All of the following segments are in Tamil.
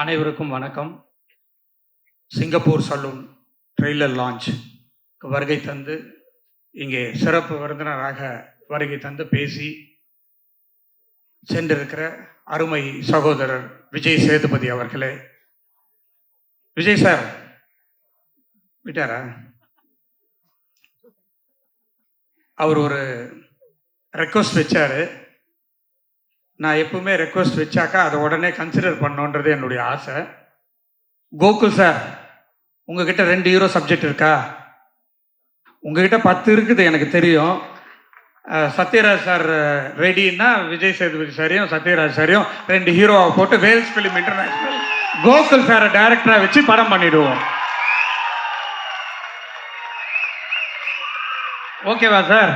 அனைவருக்கும் வணக்கம். சிங்கப்பூர் சலூன் ட்ரெய்லர் லான்ச் வருகை தந்து இங்கே சிறப்பு விருந்தினராக வருகை தந்து பேசி சென்றிருக்கிற அருமை சகோதரர் விஜய் சேதுபதி அவர்களே. விஜய் சார் விட்டாரா? அவர் ஒரு ரெக்வஸ்ட் வச்சாரு. நான் எப்பவுமே ரெக்வஸ்ட் வச்சாக்கா அதை உடனே கன்சிடர் பண்ணோன்றது என்னுடைய ஆசை. கோகுல் சார் உங்ககிட்ட ரெண்டு ஹீரோ சப்ஜெக்ட் இருக்கா? உங்ககிட்ட பத்து இருக்குது எனக்கு தெரியும். சத்யராஜ் சார் ரெடின்னா விஜய் சேதுபதி சாரையும் சத்யராஜ் சாரையும் ரெண்டு ஹீரோவை போட்டு வேல்ஸ் ஃபிலிம் இன்டர்நேஷ்னல் கோகுல் சாரை டைரக்டராக வச்சு படம் பண்ணிடுவோம். ஓகேவா sir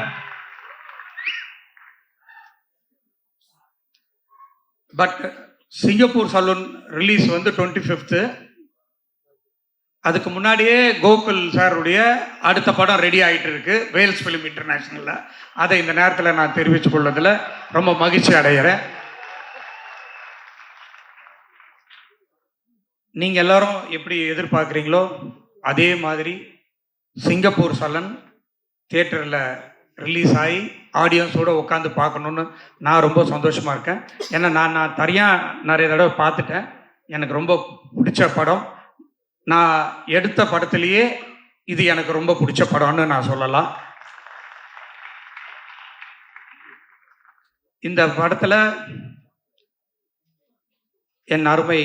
but Singapore saloon release வந்து டுவெண்ட்டி ஃபிஃப்த்து அதுக்கு முன்னாடியே கோகுல் சாருடைய அடுத்த படம் ரெடி ஆகிட்டு இருக்கு வேல்ஸ் ஃபிலிம் இன்டர்நேஷ்னலில் அதை இந்த நேரத்தில் நான் தெரிவித்துக் கொள்வதில் ரொம்ப மகிழ்ச்சி அடைகிறேன். நீங்கள் எல்லாரும் எப்படி எதிர்பார்க்குறீங்களோ அதே மாதிரி சிங்கப்பூர் சலன் தியேட்டரில் ரிலீஸ் ஆகி ஆடியன்ஸோடு உட்காந்து பார்க்கணுன்னு நான் ரொம்ப சந்தோஷமாக இருக்கேன். ஏன்னா நான் நான் தனியாக நிறைய தடவை பார்த்துட்டேன். எனக்கு ரொம்ப பிடிச்ச படம். நான் எடுத்த படத்துலேயே இது எனக்கு ரொம்ப பிடிச்ச படம்னு நான் சொல்லலாம். இந்த படத்தில் என் அருமை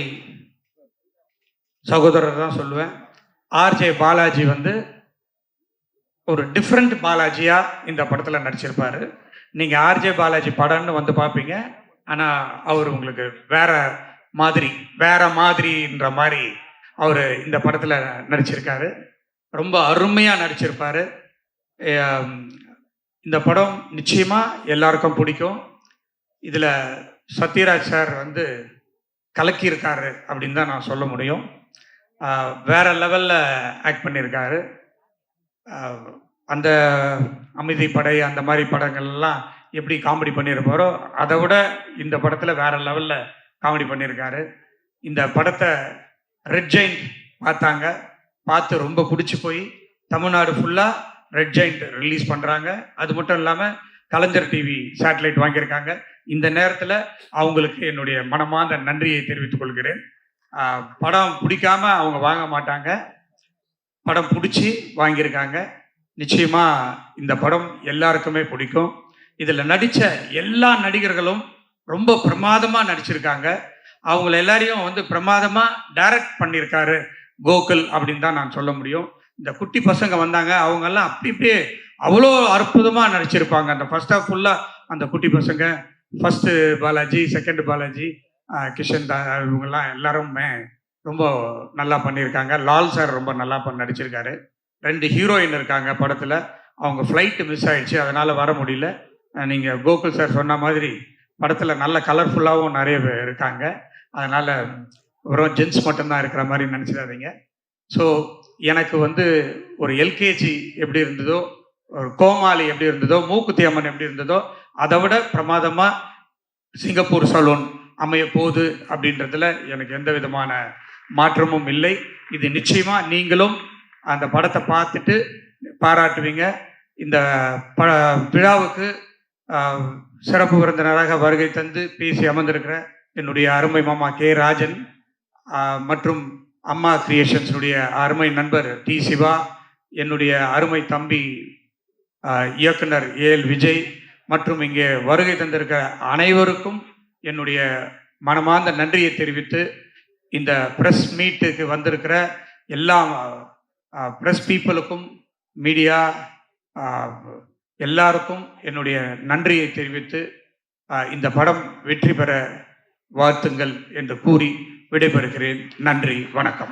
சகோதரர் தான் சொல்லுவேன். ஆர்ஜே பாலாஜி வந்து ஒரு டிஃப்ரெண்ட் பாலாஜியாக இந்த படத்தில் நடிச்சிருப்பாரு. நீங்கள் ஆர்ஜே பாலாஜி படம்னு வந்து பார்ப்பீங்க ஆனால் அவர் உங்களுக்கு வேற மாதிரி வேற மாதிரின்ற மாதிரி அவர் இந்த படத்தில் நடிச்சிருக்காரு. ரொம்ப அருமையாக நடிச்சிருப்பார். இந்த படம் நிச்சயமாக எல்லாருக்கும் பிடிக்கும். இதில் சத்யராஜ் சார் வந்து கலக்கியிருக்காரு அப்படின்னு தான் நான் சொல்ல முடியும். வேற லெவலில் ஆக்ட் பண்ணியிருக்காரு. அந்த அமைதி படை அந்த மாதிரி படங்கள்லாம் எப்படி காமெடி பண்ணியிருப்பாரோ அதை விட இந்த படத்தில் வேற லெவலில் காமெடி பண்ணியிருக்காரு. இந்த படத்தை ரெட் ஜெயிண்ட் பார்த்தாங்க. பார்த்து ரொம்ப பிடிச்சி போய் தமிழ்நாடு ஃபுல்லாக ரெட் ஜெயிண்ட் ரிலீஸ் பண்ணுறாங்க அது மட்டும் இல்லாமல் கலைஞர் டிவி சேட்டலைட் வாங்கியிருக்காங்க. இந்த நேரத்தில் அவங்களுக்கு என்னுடைய மனமார்ந்த நன்றியை தெரிவித்துக் கொள்கிறேன். படம் பிடிக்காம அவங்க வாங்க மாட்டாங்க. படம் பிடிச்சி வாங்கியிருக்காங்க. நிச்சயமாக இந்த படம் எல்லாருக்குமே பிடிக்கும். இதில் நடித்த எல்லா நடிகர்களும் ரொம்ப பிரமாதமாக நடிச்சிருக்காங்க. அவங்கள எல்லாரையும் வந்து பிரமாதமாக டைரக்ட் பண்ணியிருக்காரு கோகுல் அப்படின்னு தான் நான் சொல்ல முடியும். இந்த குட்டி பசங்க வந்தாங்க அவங்கெல்லாம் அப்படி இப்படியே அவ்வளோ அற்புதமாக நடிச்சிருப்பாங்க. அந்த ஃபர்ஸ்ட் ஆஃப் ஃபுல்லாக அந்த குட்டி பசங்க ஃபஸ்ட்டு பாலாஜி செகண்ட் பாலாஜி கிஷன் தா இவங்கெல்லாம் எல்லாருமே ரொம்ப நல்லா பண்ணியிருக்காங்க. லால் சார் ரொம்ப நல்லா பண்ண நடிச்சிருக்காரு. ரெண்டு ஹீரோயின் இருக்காங்க படத்தில். அவங்க ஃப்ளைட்டு மிஸ் ஆயிடுச்சு. அதனால் வர முடியல. நீங்கள் கோகுல் சார் சொன்ன மாதிரி படத்தில் நல்ல கலர்ஃபுல்லாகவும் நிறைய பேர் இருக்காங்க. அதனால் வெறும் ஜென்ஸ் மட்டும்தான் இருக்கிற மாதிரி நினச்சிடாதீங்க. ஸோ எனக்கு வந்து ஒரு எல்கேஜி எப்படி இருந்ததோ ஒரு கோமாளி எப்படி இருந்ததோ மூக்குத்தி அம்மன் எப்படி இருந்ததோ அதை விட பிரமாதமாக சிங்கப்பூர் சலூன் அமைய போகுது அப்படின்றதுல எனக்கு எந்த விதமான மாற்றமும் இல்லை. இது நிச்சயமாக நீங்களும் அந்த படத்தை பார்த்துட்டு பாராட்டுவீங்க. இந்த ப விழாவுக்கு சிறப்பு விருந்தினராக வருகை தந்து பேசி அமர்ந்திருக்கிற என்னுடைய அருமை மாமா கே ராஜன் மற்றும் அம்மா கிரியேஷன்ஸுடைய அருமை நண்பர் டி சிவா என்னுடைய அருமை தம்பி இயக்குனர் ஏல் விஜய் மற்றும் இங்கே வருகை தந்திருக்கிற அனைவருக்கும் என்னுடைய மனமார்ந்த நன்றியை தெரிவித்து இந்த ப்ரெஸ் மீட்டுக்கு வந்திருக்கிற எல்லா ப்ரெஸ் பீப்புளுக்கும் மீடியா எல்லாருக்கும் என்னுடைய நன்றியை தெரிவித்து இந்த படம் வெற்றி பெற வாழ்த்துங்கள் என்று கூறி விடைபெறுகிறேன். நன்றி வணக்கம்.